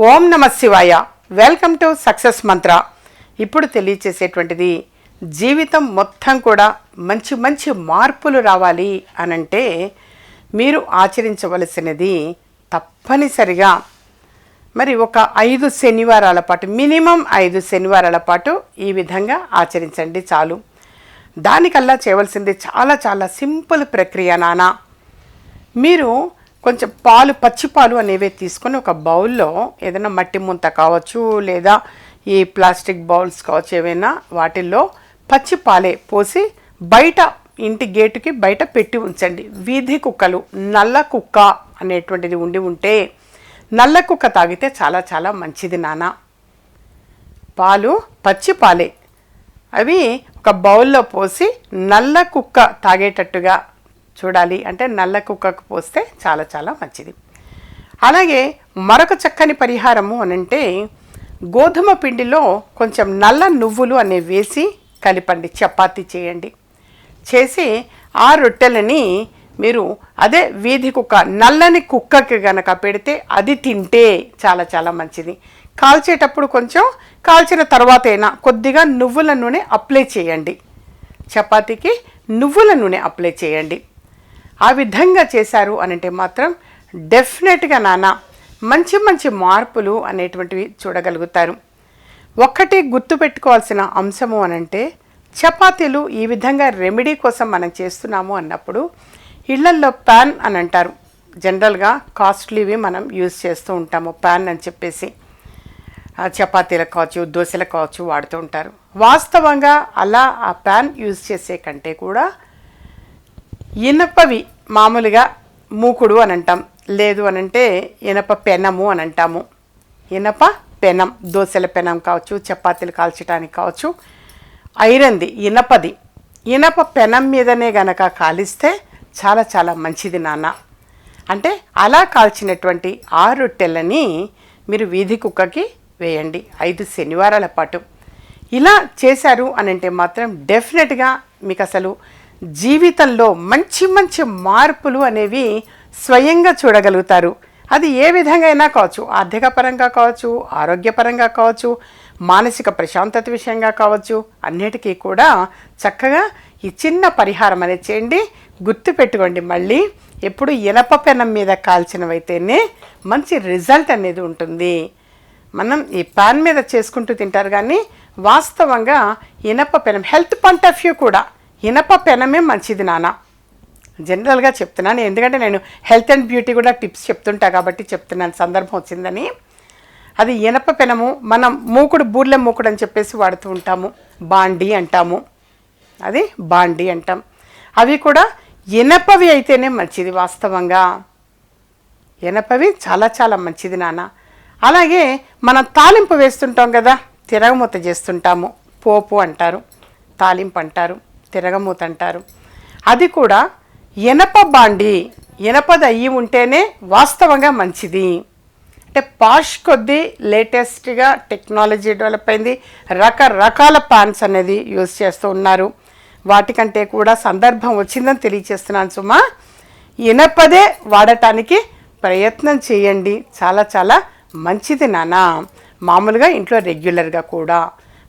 ఓం నమ శివాయ. Welcome to success మంత్ర. ఇప్పుడు తెలియచేసేటువంటిది జీవితం మొత్తం కూడా మంచి మంచి మార్పులు రావాలి అనంటే మీరు ఆచరించవలసినది తప్పనిసరిగా మరి ఒక ఐదు శనివారాల పాటు మినిమం ఐదు శనివారాల పాటు ఈ విధంగా ఆచరించండి చాలు. దానికల్లా చేయవలసింది చాలా చాలా సింపుల్ ప్రక్రియ నానా. మీరు కొంచెం పాలు పచ్చి పాలు అనేవి తీసుకొని ఒక బౌల్లో ఏదైనా మట్టి ముంత కావచ్చు లేదా ఈ ప్లాస్టిక్ బౌల్స్ కావచ్చు ఏవైనా వాటిల్లో పచ్చి పాలే పోసి బయట ఇంటి గేటుకి బయట పెట్టి ఉంచండి. వీధి కుక్కలు నల్ల కుక్క అనేటువంటిది ఉండి ఉంటే నల్ల కుక్క తాగితే చాలా చాలా మంచిది నాన్న. పాలు పచ్చి పాలే. అవి ఒక బౌల్లో పోసి నల్ల కుక్క తాగేటట్టుగా చూడాలి. అంటే నల్ల కుక్కకు పోస్తే చాలా చాలా మంచిది. అలాగే మరొక చక్కని పరిహారము అనంటే గోధుమ పిండిలో కొంచెం నల్ల నువ్వులు అనేవి వేసి కలిపండి. చపాతీ చేయండి. చేసి ఆ రొట్టెలని మీరు అదే వీధి కుక్క నల్లని కుక్కకి గనక పెడితే అది తింటే చాలా చాలా మంచిది. కాల్చేటప్పుడు కొంచెం కాల్చిన తర్వాత అయినా కొద్దిగా నువ్వుల నూనె అప్లై చేయండి. చపాతీకి నువ్వుల నూనె అప్లై చేయండి. ఆ విధంగా చేశారు అనంటే మాత్రం డెఫినెట్గా నాన్న మంచి మంచి మార్పులు అనేటువంటివి చూడగలుగుతారు. ఒక్కటి గుర్తుపెట్టుకోవాల్సిన అంశము అనంటే చపాతీలు ఈ విధంగా రెమెడీ కోసం మనం చేస్తున్నాము అన్నప్పుడు ఇళ్ళల్లో ప్యాన్ అని అంటారు. జనరల్గా కాస్ట్లీవి మనం యూజ్ చేస్తూ ఉంటాము ప్యాన్ అని చెప్పేసి. చపాతీలకు కావచ్చు దోశలకు కావచ్చు వాడుతూ ఉంటారు. వాస్తవంగా అలా ఆ ప్యాన్ యూజ్ చేసే కంటే కూడా ఇనపవి మామూలుగా మూకుడు అని అంటాం లేదు అని అంటే ఇనప పెనము అని అంటాము ఇనప పెనం దోశల పెనం కావచ్చు చపాతీలు కాల్చడానికి కావచ్చు. ఐరన్ది ఇనపది. ఇనప పెనం మీదనే గనక కాలిస్తే చాలా చాలా మంచిది నాన్న. అంటే అలా కాల్చినటువంటి ఆ రొట్టెలని మీరు వీధి కుక్కకి వేయండి ఐదు శనివారాల పాటు. ఇలా చేశారు అని అంటే మాత్రం డెఫినెట్గా మీకు అసలు జీవితంలో మంచి మంచి మార్పులు అనేవి స్వయంగా చూడగలుగుతారు. అది ఏ విధంగా అయినా కావచ్చు ఆర్థిక పరంగా కావచ్చు ఆరోగ్యపరంగా కావచ్చు మానసిక ప్రశాంతత విషయంగా కావచ్చు అన్నిటికీ కూడా చక్కగా ఈ చిన్న పరిహారం అనేది చేయండి గుర్తుపెట్టుకోండి. మళ్ళీ ఎప్పుడు ఇనప పెనం మీద కాల్చినవైతేనే మంచి రిజల్ట్ అనేది ఉంటుంది. మనం ఈ పాన్ మీద చేసుకుంటూ తింటారు కానీ వాస్తవంగా ఇనప పెనం హెల్త్ పాయింట్ ఆఫ్ వ్యూ కూడా ఇనప పెనమే మంచిది నాన్న జనరల్గా చెప్తున్నాను ఎందుకంటే నేను హెల్త్ అండ్ బ్యూటీ కూడా టిప్స్ చెప్తుంటా కాబట్టి చెప్తున్నాను సందర్భం వచ్చిందని. అది ఇనప పెనము మనం మూకుడు బూర్లె మూకుడు అని చెప్పేసి వాడుతూ ఉంటాము. బాండి అంటాము. అది బాండి అంటాం. అవి కూడా ఇనపవి అయితేనే మంచిది వాస్తవంగా. ఇనపవి చాలా చాలా మంచిది నాన్న అలాగే మనం తాలింపు వేస్తుంటాం కదా తిరగమూత చేస్తుంటాము. పోపు అంటారు తాలింపు అంటారు. తిరగమూత అంటారు అది కూడా ఎనప బాండి ఎనపది అయ్యి ఉంటేనే వాస్తవంగా మంచిది. అంటే పాష్ కొద్దీ లేటెస్ట్గా టెక్నాలజీ డెవలప్ అయింది. రకరకాల ప్యాన్స్ అనేది యూజ్ చేస్తూ ఉన్నారు. వాటికంటే కూడా సందర్భం వచ్చిందని తెలియచేస్తున్నాను సుమా. ఇనపదే వాడటానికి ప్రయత్నం చేయండి. చాలా చాలా మంచిది నాన్న. మామూలుగా ఇంట్లో రెగ్యులర్గా కూడా.